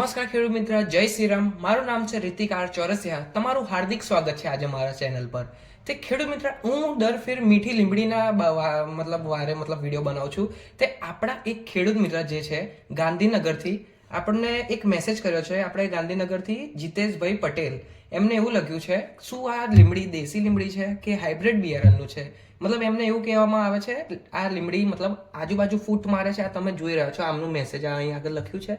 ખેડૂત મિત્ર, જય શ્રીરામ મારું નામ છે રિતિક આર ચોરસિયા. તમારું હાર્દિક સ્વાગત છે આજે મારા ચેનલ પર. તે ખેડૂત મિત્ર, હું દર ફેર મીઠી લીમડીના મતલબ વારે, મતલબ વીડિયો બનાવું છું. તે આપણા એક ખેડૂત મિત્ર જે છે, ગાંધીનગરથી, આપણને એક મેસેજ કર્યો છે. આપણે ગાંધીનગરથી જીતેશભાઈ પટેલ. એમને એવું લખ્યું છે, શું આ લીમડી દેશી લીમડી છે કે હાઇબ્રિડ બિયારણનું છે? મતલબ એમને એવું કહેવામાં આવે છે, આ લીમડી મતલબ આજુબાજુ ફૂટ મારે છે, આ તમે જોઈ રહ્યા છો, આમનું મેસેજ અહીં આગળ લખ્યું છે.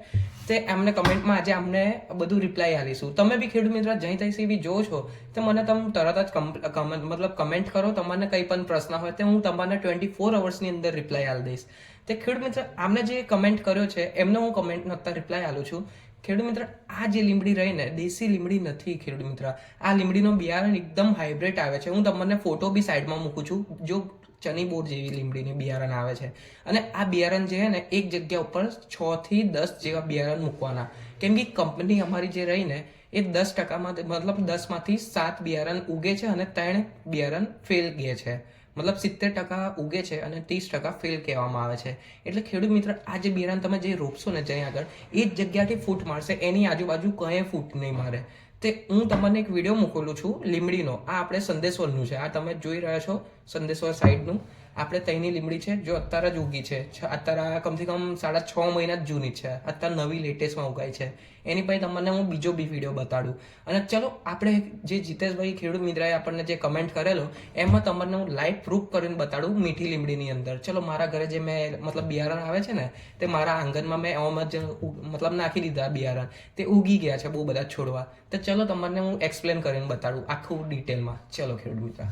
તે એમને કમેન્ટમાં આજે અમને બધું રિપ્લાય આપીશું. તમે બી ખેડૂત મિત્ર જઈ તઈ સીવી જો છો, તો મને તમે તરત જ કમેન્ટ મતલબ કમેન્ટ કરો તમને કંઈ પણ પ્રશ્ન હોય તો હું તમને ટ્વેન્ટી ફોર અવર્સની અંદર રિપ્લાય આપી દઈશ. તે ખેડૂત મિત્ર, આમને જે કમેન્ટ કર્યો છે, એમને હું કમેન્ટનો અત્યારે રિપ્લાય આપું છું. ખેડૂત મિત્ર, આ જે લીમડી રહી ને, દેશી લીમડી નથી ખેડૂત મિત્ર. આ લીમડીનો બિયારણ એકદમ હાઇબ્રિડ આવે છે. હું તમને ફોટો બી સાઈડમાં મૂકું છું, જો ચની બોર જેવી લીમડીની બિયારણ આવે છે. અને આ બિયારણ જે છે ને, એક જગ્યા ઉપર છ થી દસ જેવા બિયારણ મૂકવાના. કેમ કે કંપની અમારી જે રહીને એ દસ ટકામાં, મતલબ દસમાંથી સાત બિયારણ ઉગે છે અને ત્રણ બિયારણ ફેલ ગયે છે. મતલબ સિત્તેર ટકા ઉગે છે અને ત્રીસ ટકા ફેલ કહેવામાં આવે છે. એટલે ખેડૂત મિત્ર, આ જે બિયારણ તમે જે રોપશો ને જ્યાં આગળ, એ જ જગ્યાથી ફૂટ મારશે, એની આજુબાજુ કંઈ ફૂટ નહીં મારે. તે હું તમને એક વીડિયો મોકલું છું લીમડીનો આ આપણે સંદેશ્વરનું છે. આ તમે જોઈ રહ્યા છો સંદેશ્વર સાઈડનું આપણે તઈની લીમડી છે, જો અત્યારે જ ઉગી છે. અત્યારે આ કમથી કમ સાડા છ મહિના જ જૂની છે. અત્યારે નવી લેટેસ્ટમાં ઉગાઈ છે. એની પછી તમને હું બીજો બી વીડિયો બતાડું. અને ચલો, આપણે જે જીતેશભાઈ ખેડૂત મિત્રએ આપણને જે કમેન્ટ કરેલો, એમાં તમને હું લાઈવ પ્રૂફ કરીને બતાડું મીઠી લીમડીની અંદર. ચલો, મારા ઘરે જે મેં, મતલબ બિયારણ આવે છે ને, તે મારા આંગણમાં મેં એમાં જ મતલબ નાખી દીધા બિયારણ. તે ઉગી ગયા છે બહુ બધા છોડવા. તો ચલો, તમને હું એક્સપ્લેન કરીને બતાડું આખું ડિટેલમાં ચલો, ખેડૂત મિત્ર.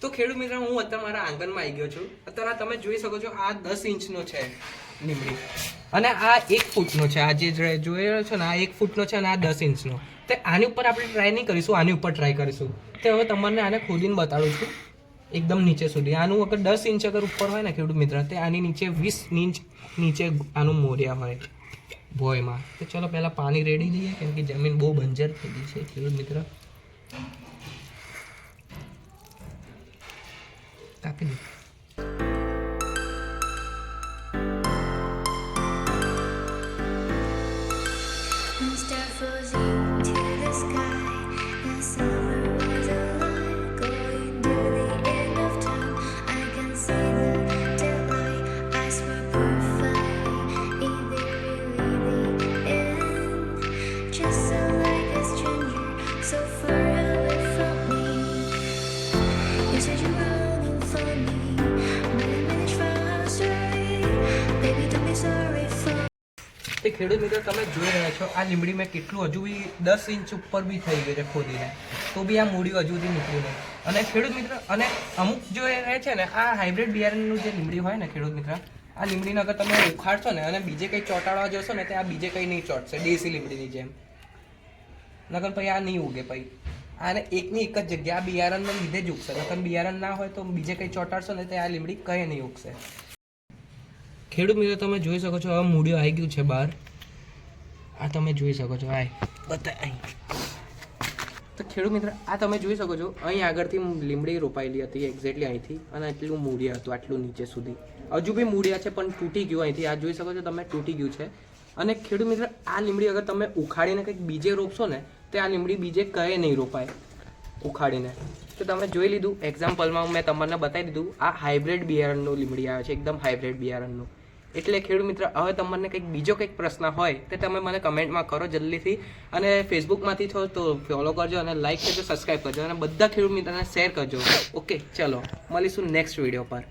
તો ખેડૂત મિત્ર, હું અત્યારે મારા આંગણમાં આવી ગયો છું. અત્યારે તમે જોઈ શકો છો, આ દસ ઇંચનો છે લીમડી. અને આ એક ફૂટનો છે. આ જે જોઈ રહ્યો છો ને, આ એક ફૂટનો છે અને આ દસ ઇંચનો. તો આની ઉપર આપણે ટ્રાય નહીં કરીશું, આની ઉપર ટ્રાય કરીશું. તો હવે તમને આને ખોદીને બતાડું છું. એકદમ નીચે સુધી. આનું અગર દસ ઇંચ અગર ઉપર હોય ને ખેડૂત મિત્ર, તે આની નીચે વીસ ઇંચ નીચે આનું મોર્યા હોય. ભોયમાં. તો ચલો પહેલાં પાણી રેડી દઈએ કેમ કે જમીન બહુ બંજર થઈ ગઈ છે ખેડૂત મિત્ર. Kapil. Stuff was you. તે ખેડૂત મિત્રો, તમે જોઈ રહ્યા છો, આ લીમડી મેં કેટલું હજુ બી દસ ઇંચ ઉપર બી થઈ ગયું છે ખોદીને. તો બી આ મૂડી હજુ સુધી નીકળ્યું નહીં. અને ખેડૂત મિત્ર, અને અમુક જો એ છે ને, આ હાઇબ્રિડ બિયારણનું જે લીમડી હોય ને ખેડૂત મિત્ર, આ લીમડીને અગર તમે ઉખાડશો ને, અને બીજે કંઈ ચોંટાડવા જશો ને તે આ બીજે કંઈ નહીં ચોંટશે, દેશી લીમડીની જેમ. નકર પછી આ નહીં ઉગે પછી. આને એકની એક જ જગ્યા આ બિયારણને લીધે જ ઉગશે. નકર બિયારણ ના હોય તો બીજે કંઈ ચોંટાડશો ને તે આ લીમડી કંઈ નહીં ઉગશે. ખેડૂત મિત્રો, તમે જોઈ શકો છો હવે મૂડીઓ આવી ગયું છે બહાર. આ તમે જોઈ શકો છો, આ બધા અહીં તો ખેડૂત મિત્ર, આ તમે જોઈ શકો છો, અહીં આગળથી લીમડી રોપાયેલી હતી એક્ઝેક્ટલી અહીંથી, અને આટલું મૂળિયા હતું, આટલું નીચે સુધી. હજુ બી મૂળિયા છે, પણ તૂટી ગયું અહીંથી. આ જોઈ શકો છો, તમે તૂટી ગયું છે. અને ખેડૂત મિત્ર, આ લીમડી અગર તમે ઉખાડીને કંઈક બીજે રોપશો ને, તો આ લીમડી બીજે કહે નહીં રોપાય, ઉખાડીને. તો તમે જોઈ લીધું એક્ઝામ્પલમાં મેં તમને બતાવી દીધું, આ હાઇબ્રિડ બિયારણનું લીમડી આવે છે, એકદમ હાઇબ્રિડ બિયારણનું. એટલે ખેડૂત મિત્ર, હવે તમને કંઈક બીજો કંઈક પ્રશ્ન હોય તો તમે મને કમેન્ટમાં કરો જલ્દીથી. અને ફેસબુકમાંથી છો તો ફોલો કરજો અને લાઈક કરજો સબસ્ક્રાઈબ કરજો. અને બધા ખેડૂત મિત્રને શેર કરજો. ઓકે ચલો, મળીશું નેક્સ્ટ વીડિયો પર.